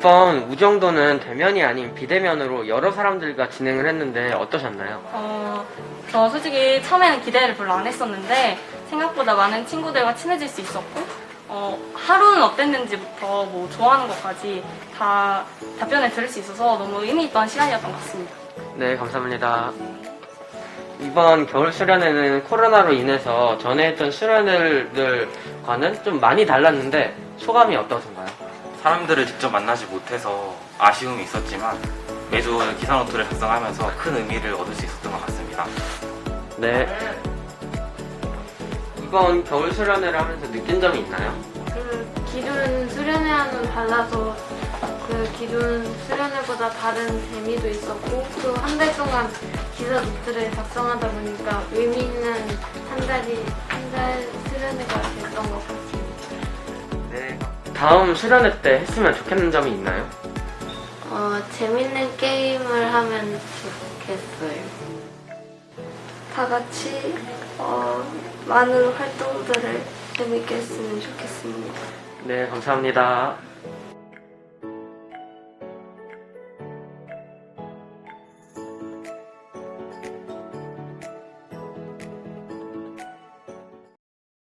이번 우정도는 대면이 아닌 비대면으로 여러 사람들과 진행을 했는데 어떠셨나요? 어, 저 솔직히 처음에는 기대를 별로 안 했었는데 생각보다 많은 친구들과 친해질 수 있었고 어, 하루는 어땠는지부터 뭐 좋아하는 것까지 다 답변을 들을 수 있어서 너무 의미 있던 시간이었던 것 같습니다. 네, 감사합니다. 이번 겨울 수련회는 코로나로 인해서 전에 했던 수련회들과는 좀 많이 달랐는데 소감이 어떠신가요? 사람들을 직접 만나지 못해서 아쉬움이 있었지만 매주 기사 노트를 작성하면서 큰 의미를 얻을 수 있었던 것 같습니다. 네. 이번 겨울 수련회를 하면서 느낀 점이 있나요? 그 기존 수련회와는 달라서 그 기존 수련회보다 다른 재미도 있었고 또 한 달 동안 기사 노트를 작성하다 보니까 의미 있는 한 달이 한 달 수련회가. 다음 수련회 때 했으면 좋겠는 점이 있나요? 어, 재밌는 게임을 하면 좋겠어요. 다 같이 어, 많은 활동들을 재밌게 했으면 좋겠습니다. 네, 감사합니다.